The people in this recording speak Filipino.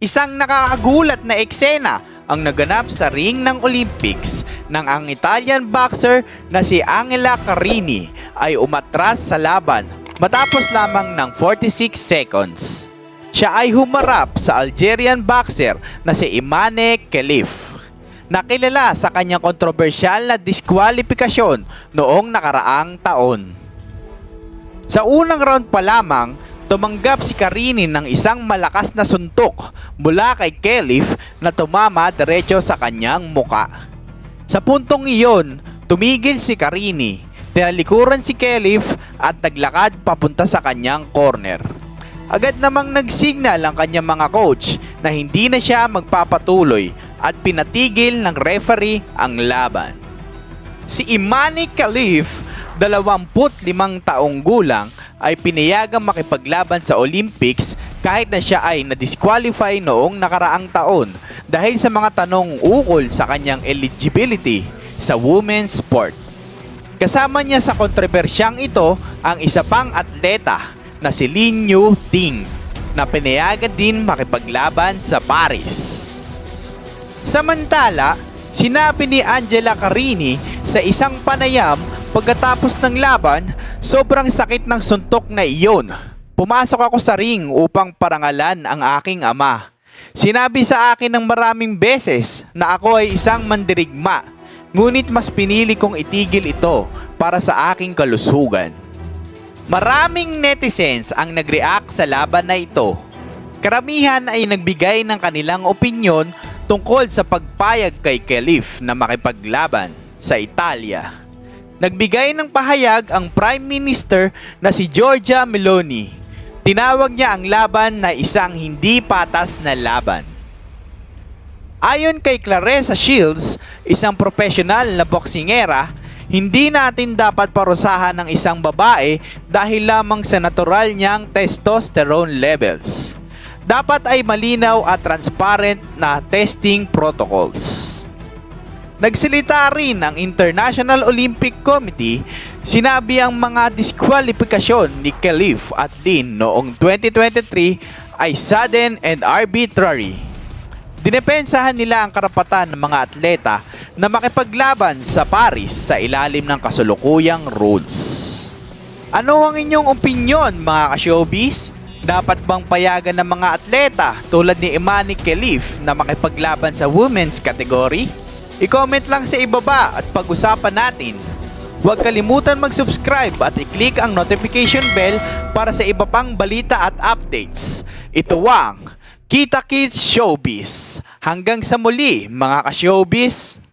Isang nakakagulat na eksena ang naganap sa ring ng Olympics nang ang Italian boxer na si Angela Carini ay umatras sa laban matapos lamang ng 46 seconds. Siya ay humarap sa Algerian boxer na si Imane Khelif nakilala sa kanyang kontrobersyal na diskwalifikasyon noong nakaraang taon. Sa unang round pa lamang, tumanggap si Karini ng isang malakas na suntok mula kay Kelif na tumama diretso sa kanyang muka. Sa puntong iyon, tumigil si Karini, tinalikuran si Kelif at naglakad papunta sa kanyang corner. Agad namang nagsignal ang kanyang mga coach na hindi na siya magpapatuloy at pinatigil ng referee ang laban. Si Imani Khalif, 25 taong gulang, ay pinayagang makipaglaban sa Olympics kahit na siya ay na-disqualify noong nakaraang taon dahil sa mga tanong ukol sa kanyang eligibility sa women's sport. Kasama niya sa kontrobersyang ito ang isa pang atleta na si Lin Yu Ting na pinayagan din makipaglaban sa Paris. Samantala, sinabi ni Angela Carini sa isang panayam pagkatapos ng laban, sobrang sakit ng suntok na iyon. Pumasok ako sa ring upang parangalan ang aking ama. Sinabi sa akin ng maraming beses na ako ay isang mandirigma, ngunit mas pinili kong itigil ito para sa aking kalusugan. Maraming netizens ang nag-react sa laban na ito. Karamihan ay nagbigay ng kanilang opinyon tungkol sa pagpayag kay Khalif na makipaglaban sa Italia. Nagbigay ng pahayag ang Prime Minister na si Giorgia Meloni. Tinawag niya ang laban na isang hindi patas na laban. Ayon kay Clarissa Shields, isang profesional na boksingera, hindi natin dapat parusahan ng isang babae dahil lamang sa natural niyang testosterone levels. Dapat ay malinaw at transparent na testing protocols. Nagsalita rin ang International Olympic Committee, sinabi ang mga diskwalifikasyon ni Khalif at Din noong 2023 ay sudden and arbitrary. Dinepensahan nila ang karapatan ng mga atleta na makipaglaban sa Paris sa ilalim ng kasulukuyang rules. Ano ang inyong opinyon mga ka-showbiz? Dapat bang payagan ng mga atleta tulad ni Imani Khalif na makipaglaban sa women's category? I-comment lang sa ibaba at pag-usapan natin. Huwag kalimutan mag-subscribe at i-click ang notification bell para sa iba pang balita at updates. Ito ang Kita Kids Showbiz. Hanggang sa muli mga ka-showbiz!